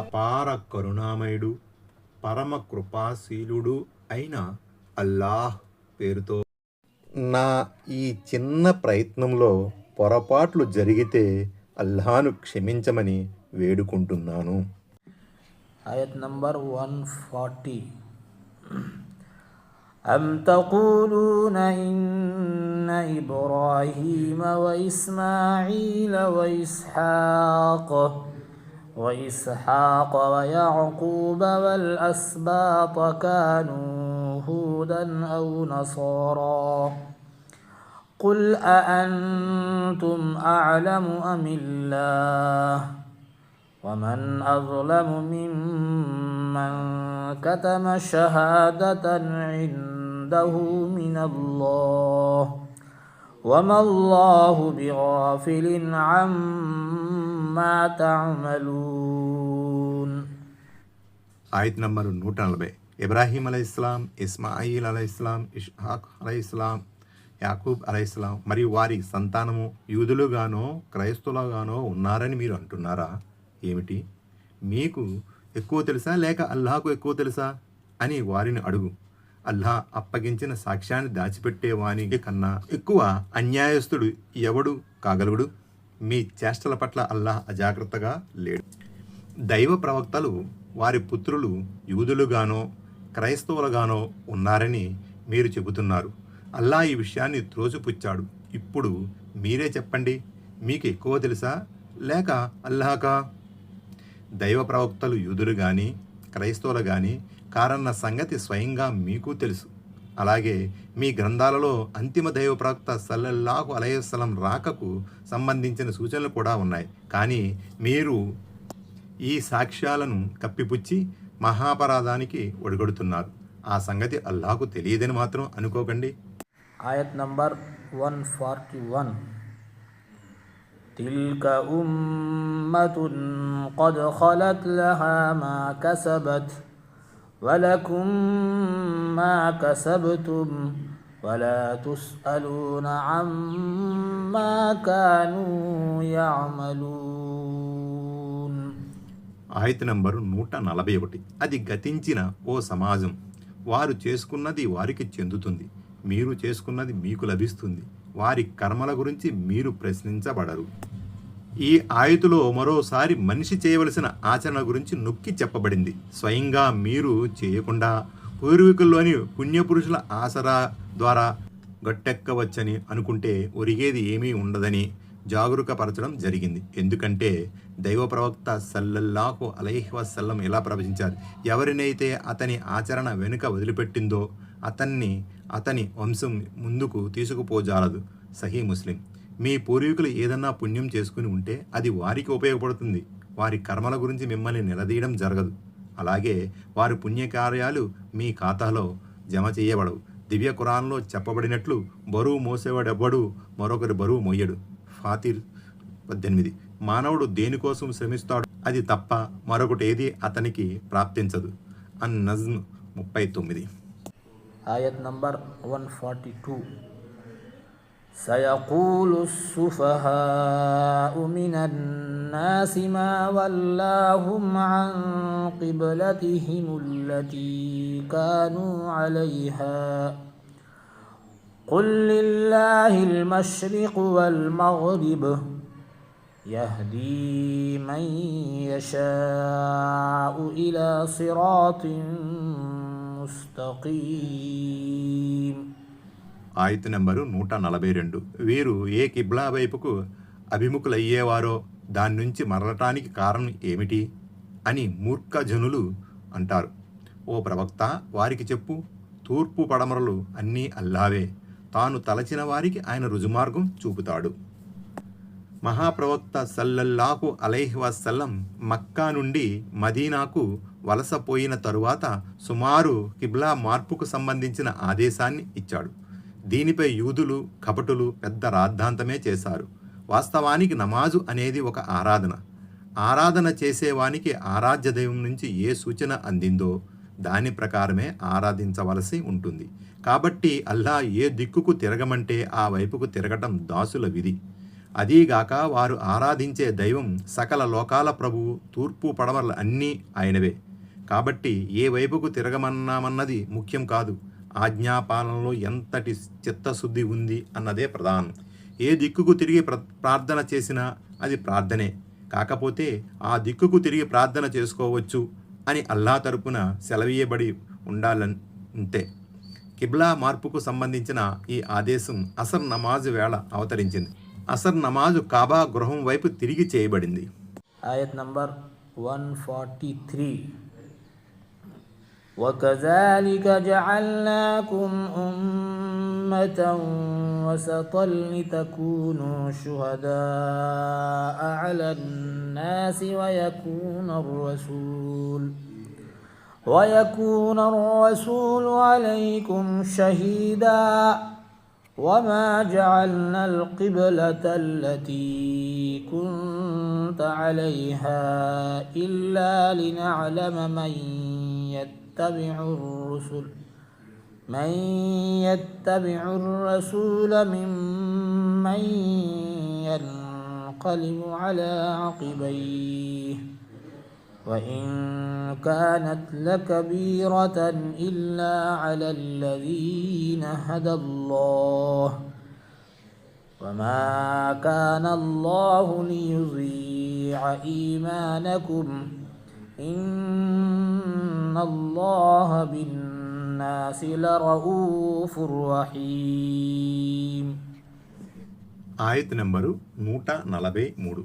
అపార కరుణామయుడు పరమ కృపాశీలుడు అయిన అల్లాహ్ పేరుతో. నా ఈ చిన్న ప్రయత్నంలో పొరపాట్లు జరిగితే అల్లాను క్షమించమని వేడుకుంటున్నాను. ఆయత్ నంబర్ వన్ ఫార్టీ. أم تقولون إن إبراهيم وإسماعيل وإسحاق وإسحاق ويعقوب والأسباط كانوا هودا أو نصارا قل أأنتم أعلم أم الله؟ ومن أظلم ممن كتم شهادة عنده من الله وما الله بغافل عما تعملون ఆయత్ నంబరు నూట నలభై ఇబ్రాహీం అలై ఇస్లాం ఇస్మాయిల్ అలై ఇస్లాం ఇష్హాక్ అలై ఇస్లాం యాకూబ్ అలై ఇస్లాం మరియు వారి సంతానము యూదులుగానో క్రైస్తులుగానో ఉన్నారని మీరు అంటున్నారా ఏమిటి మీకు ఎక్కువ తెలుసా? లేక అల్లాహకు ఎక్కువ తెలుసా? అని వారిని అడుగు. అల్లాహ్ అప్పగించిన సాక్ష్యాన్ని దాచిపెట్టే వాని కన్నా ఎక్కువ అన్యాయస్తుడు ఎవడు కాగలుగుడు? మీ చేష్టల పట్ల అల్లాహ్ అజాగ్రత్తగా లేడు. దైవ ప్రవక్తలు వారి పుత్రులు యూదులుగానో క్రైస్తవులుగానో ఉన్నారని మీరు చెబుతున్నారు. అల్లా ఈ విషయాన్ని త్రోసిపుచ్చాడు. ఇప్పుడు మీరే చెప్పండి. మీకు ఎక్కువ తెలుసా? లేక అల్లాహకా దైవ ప్రవక్తలు యూదులు కానీ క్రైస్తవులు కానీ కారన్న సంగతి స్వయంగా మీకు తెలుసు. అలాగే మీ గ్రంథాలలో అంతిమ దైవ ప్రవక్త సల్లల్లాహు అలయస్లం రాకకు సంబంధించిన సూచనలు కూడా ఉన్నాయి. కానీ మీరు ఈ సాక్ష్యాలను కప్పిపుచ్చి మహాపరాధానికి ఒడిగొడుతున్నారు. ఆ సంగతి అల్లాహకు తెలియదని మాత్రం అనుకోకండి. ఆయత్ నంబర్ వన్ ఫార్టీ వన్. تلك أمة قد خلت لها ما كسبت ولكم ما كسبتم ولا تسألون عما كانوا يعملون ఆయత నంబరు నూట నలభై ఒకటి అది గతించిన ఓ సమాజం వారు చేసుకున్నది వారికి చెందుతుంది మీరు చేసుకున్నది మీకు లభిస్తుంది వారి కర్మల గురించి మీరు ప్రశ్నించబడరు. ఈ ఆయుతులో మరోసారి మనిషి చేయవలసిన ఆచరణ గురించి నొక్కి చెప్పబడింది. స్వయంగా మీరు చేయకుండా పూర్వీకుల్లోని పుణ్యపురుషుల ఆసరా ద్వారా గట్టెక్కవచ్చని అనుకుంటే ఒరిగేది ఏమీ ఉండదని జాగరూకపరచడం జరిగింది. ఎందుకంటే దైవ ప్రవక్త సల్లల్లాహు అలైహి వసల్లం ఎలా ప్రవచించారు? ఎవరినైతే అతని ఆచరణ వెనుక వదిలిపెట్టిందో అతన్ని అతని వంశం ముందుకు తీసుకుపోజాలదు. సహీ ముస్లిం. మీ పూర్వీకులు ఏదన్నా పుణ్యం చేసుకుని ఉంటే అది వారికి ఉపయోగపడుతుంది. వారి కర్మల గురించి మిమ్మల్ని నిలదీయడం జరగదు. అలాగే వారి పుణ్యకార్యాలు మీ ఖాతాలో జమ చేయబడవు. దివ్య కురాన్లో చెప్పబడినట్లు బరువు మోసేవాడెవ్వడు మరొకరి బరువు మోయడు ఫాతిర్ పద్దెనిమిది. మానవుడు దేనికోసం శ్రమిస్తాడు అది తప్ప మరొకటి ఏది అతనికి ప్రాప్తించదు. అన్ నజ్మ్ ముప్పై తొమ్మిది. آية نمبر 142 سيقول السفهاء من الناس ما ولاهم عن قبلتهم التي كانوا عليها قل لله المشرق والمغرب يهدي من يشاء إلى صراط ముస్తకీం నెంబరు నూట నలభై రెండు. వీరు ఏ కిబ్లా వైపుకు అభిముఖులయ్యేవారో దాని నుంచి మరలటానికి కారణం ఏమిటి అని మూర్ఖజనులు అంటారు. ఓ ప్రవక్త వారికి చెప్పు తూర్పు పడమరలు అన్నీ అల్లావే. తాను తలచిన వారికి ఆయన రుజుమార్గం చూపుతాడు. మహాప్రవక్త సల్లల్లాహు అలైహి వసల్లం మక్కా నుండి మదీనాకు వలసపోయిన తరువాత సుమారు కిబ్లా మార్పుకు సంబంధించిన ఆదేశాన్ని ఇచ్చాడు. దీనిపై యూదులు కపటులు పెద్ద రాద్ధాంతమే చేశారు. వాస్తవానికి నమాజు అనేది ఒక ఆరాధన. ఆరాధన చేసేవానికి ఆరాధ్య దైవం నుంచి ఏ సూచన అందిందో దాని ప్రకారమే ఆరాధించవలసి ఉంటుంది. కాబట్టి అల్లా ఏ దిక్కుకు తిరగమంటే ఆ వైపుకు తిరగటం దాసుల విధి. అదీగాక వారు ఆరాధించే దైవం సకల లోకాల ప్రభువు తూర్పు పడమరలు అన్నీ ఆయనవే. కాబట్టి ఏ వైపుకు తిరగమన్నామన్నది ముఖ్యం కాదు. ఆజ్ఞాపాలనలో ఎంతటి చిత్తశుద్ధి ఉంది అన్నదే ప్రధానం. ఏ దిక్కుకు తిరిగి ప్ర ప్రార్థన చేసినా అది ప్రార్థనే. కాకపోతే ఆ దిక్కుకు తిరిగి ప్రార్థన చేసుకోవచ్చు అని అల్లా తరపున సెలవీయబడి ఉండాలంతే కిబ్లా మార్పుకు సంబంధించిన ఈ ఆదేశం అసర్ నమాజ్ వేళ అవతరించింది. అసర్ నమాజు కాబా గృహం వైపు తిరిగి చేయబడింది. Number one forty three. وكذلك جعلناكم أمة وسطا لتكونوا شهداء على الناس ويكون الرسول ويكون الرسول عليكم شهيدا وما جعلنا القبلة التي كنت عليها إلا لنعلم من يتبع الرسل من يتبع الرسول ممن ينقلب على عقبيه وإن كانت لكبيرة إلا على الذين هدى الله وما كان الله ليضيع إيمانكم إن الله بالناس لرؤوف رحيم ఆయత్ నెంబరు నూట నలభై మూడు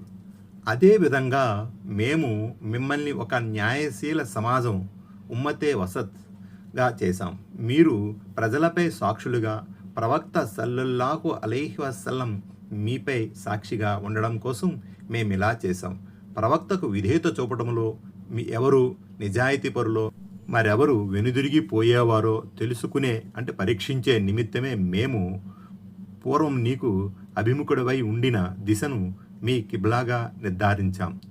అదేవిధంగా మేము మిమ్మల్ని ఒక న్యాయశీల సమాజం ఉమ్మతే వసత్గా చేశాం మీరు ప్రజలపై సాక్షులుగా ప్రవక్త సల్లల్లాహు అలైహి వసల్లం మీపై సాక్షిగా ఉండడం కోసం మేము ఇలా చేశాం ప్రవక్తకు విధేయత చూపటంలో మీ ఎవరు నిజాయితీపరులో మరెవరు వెనుదిరిగి పోయేవారో తెలుసుకునే అంటే పరీక్షించే నిమిత్తమే మేము పూర్వం నీకు అభిముఖుడివై ఉండిన దిశను మీ కిబ్లాగా నిర్ధారించాం.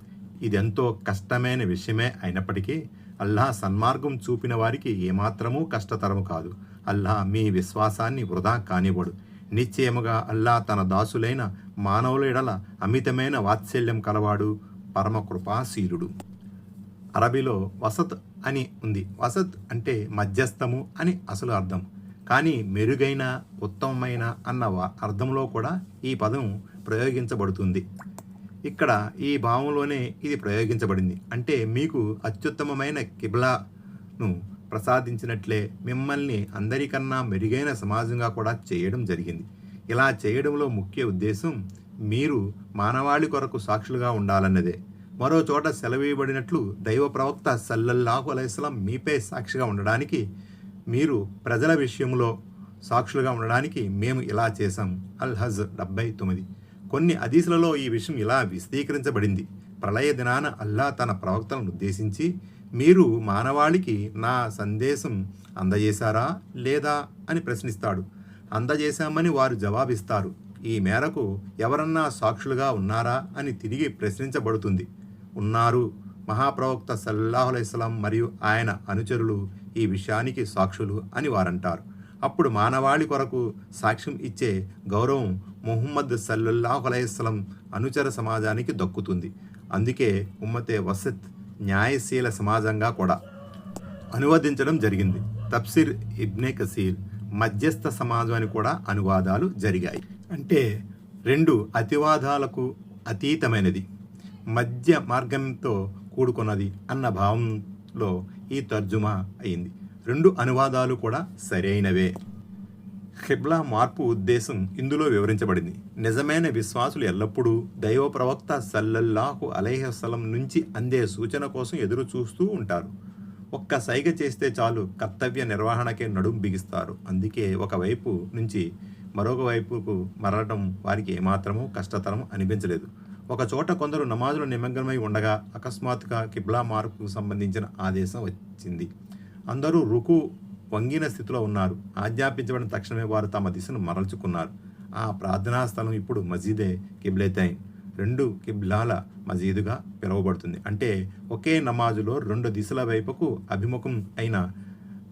ఇదెంతో కష్టమైన విషయమే అయినప్పటికీ అల్లాహ్ సన్మార్గం చూపిన వారికి ఏమాత్రమూ కష్టతరము కాదు. అల్లాహ్ మీ విశ్వాసాన్ని వృధా కానివ్వడు. నిశ్చయముగా అల్లాహ్ తన దాసులైన మానవుల ఎడల అమితమైన వాత్సల్యం కలవాడు. పరమ కృపాశీలుడు అరబీలో వసత్ అని ఉంది. వసత్ అంటే మధ్యస్థము అని అసలు అర్థం. కానీ మెరుగైన ఉత్తమమైన అన్న అర్థంలో కూడా ఈ పదం ప్రయోగించబడుతుంది. ఇక్కడ ఈ భావంలోనే ఇది ప్రయోగించబడింది. అంటే మీకు అత్యుత్తమమైన కిబ్లాను ప్రసాదించినట్లే మిమ్మల్ని అందరికన్నా మెరుగైన సమాజంగా కూడా చేయడం జరిగింది. ఇలా చేయడంలో ముఖ్య ఉద్దేశం మీరు మానవాళి కొరకు సాక్షులుగా ఉండాలన్నదే. మరో చోట సెలవీయబడినట్లు దైవ ప్రవక్త సల్లల్లాహు అలైస్లాం మీపై సాక్షిగా ఉండడానికి మీరు ప్రజల విషయంలో సాక్షులుగా ఉండడానికి మేము ఇలా చేశాం. అల్ హజ్ డెబ్బై తొమ్మిది. కొన్ని అదీసులలో ఈ విషయం ఇలా విశదీకరించబడింది. ప్రళయ దినాన అల్లా తన ప్రవక్తలను ఉద్దేశించి మీరు మానవాళికి నా సందేశం అందజేశారా లేదా అని ప్రశ్నిస్తాడు. అందజేశామని వారు జవాబిస్తారు. ఈ మేరకు ఎవరన్నా సాక్షులుగా ఉన్నారా అని తిరిగి ప్రశ్నించబడుతుంది. ఉన్నారు మహాప్రవక్త సల్లాహులైస్లాం మరియు ఆయన అనుచరులు ఈ విషయానికి సాక్షులు అని వారంటారు. అప్పుడు మానవాళి కొరకు సాక్ష్యం ఇచ్చే గౌరవం ముహమ్మద్ సల్లుల్లాహులైస్లం అనుచర సమాజానికి దక్కుతుంది. అందుకే ఉమ్మతే వసత్ న్యాయశీల సమాజంగా కూడా అనువదించడం జరిగింది. తఫ్సిర్ ఇబ్నే కసీర్ మధ్యస్థ సమాజం అని కూడా అనువాదాలు జరిగాయి. అంటే రెండు అతివాదాలకు అతీతమైనది మధ్య మార్గంతో కూడుకున్నది అన్న భావంలో ఈ తర్జుమా అయింది. రెండు అనువాదాలు కూడా సరైనవే. ఖిబ్లా మార్పు ఉద్దేశం ఇందులో వివరించబడింది. నిజమైన విశ్వాసులు ఎల్లప్పుడూ దైవ ప్రవక్త సల్లల్లాహు అలైహస్సలం నుంచి అందే సూచన కోసం ఎదురు చూస్తూ ఉంటారు. ఒక్క సైగ చేస్తే చాలు కర్తవ్య నిర్వహణకే నడుం బిగిస్తారు. అందుకే ఒకవైపు నుంచి మరొక వైపుకు మరలటం వారికి ఏమాత్రమూ కష్టతరం అనిపించలేదు. ఒక చోట కొందరు నమాజులు నిమగ్నమై ఉండగా అకస్మాత్తుగా కిబ్లా మార్పుకు సంబంధించిన ఆదేశం వచ్చింది. అందరూ రుకు వంగిన స్థితిలో ఉన్నారు. ఆజ్ఞాపించబడిన తక్షణమే వారు తమ దిశను మరల్చుకున్నారు. ఆ ప్రార్థనా స్థలం ఇప్పుడు మసీదే కిబ్లెతైన్. రెండు కిబ్లాల మజీదుగా పిలువబడుతుంది. అంటే ఒకే నమాజులో రెండు దిశల వైపుకు అభిముఖం అయిన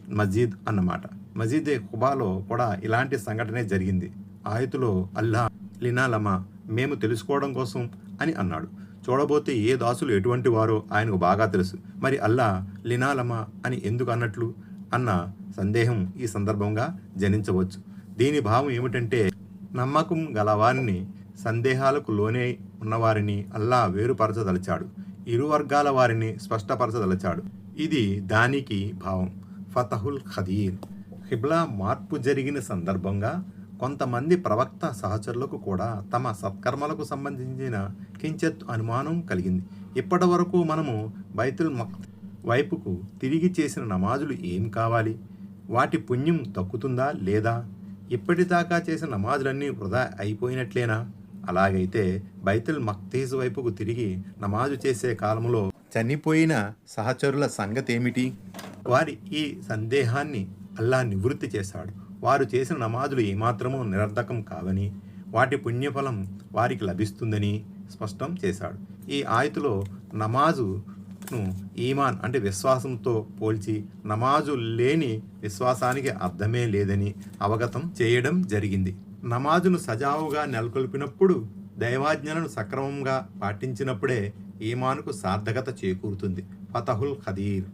మజీద్ అన్నమాట. మజీదే కుబాలో కూడా ఇలాంటి సంఘటనే జరిగింది. ఆయతులో అల్లా లినాలమా మేము తెలుసుకోవడం కోసం అని అన్నాడు. చూడబోతే ఏ దాసులు ఎటువంటి వారో ఆయనకు బాగా తెలుసు. మరి అల్లా లినాలమా అని ఎందుకు అన్నట్లు? అన్న సందేహం ఈ సందర్భంగా జనించవచ్చు. దీని భావం ఏమిటంటే నమ్మకం గలవారిని సందేహాలకు లోనే ఉన్నవారిని అల్లా వేరుపరచదలిచాడు. ఇరు వర్గాల వారిని స్పష్టపరచదలిచాడు. ఇది దానికి భావం. ఫతహుల్ ఖదీర్. ఖిబ్లా మార్పు జరిగిన సందర్భంగా కొంతమంది ప్రవక్త సహచరులకు కూడా తమ సత్కర్మలకు సంబంధించిన కించెత్ అనుమానం కలిగింది. ఇప్పటి వరకు మనము బైతుల్ మక్ వైపుకు తిరిగి చేసిన నమాజులు ఏం కావాలి? వాటి పుణ్యం తక్కుతుందా లేదా? ఇప్పటిదాకా చేసిన నమాజులన్నీ వృధా అయిపోయినట్లేనా? అలాగైతే బైతుల్ మక్తీజ్ వైపుకు తిరిగి నమాజు చేసే కాలంలో చనిపోయిన సహచరుల సంగతి ఏమిటి వారి ఈ సందేహాన్ని అల్లా నివృత్తి చేశాడు. వారు చేసిన నమాజులు ఏమాత్రమూ నిరర్ధకం కావని వాటి పుణ్యఫలం వారికి లభిస్తుందని స్పష్టం చేశాడు. ఈ ఆయతులో నమాజును ఈమాన్ అంటే విశ్వాసంతో పోల్చి నమాజు లేని విశ్వాసానికి అర్థమే లేదని అవగతం చేయడం జరిగింది. నమాజును సజావుగా నెలకొల్పినప్పుడు దైవాజ్ఞలను సక్రమంగా పాటించినప్పుడే ఈమానుకు సార్థకత చేకూరుతుంది. ఫతహుల్ ఖదీర్.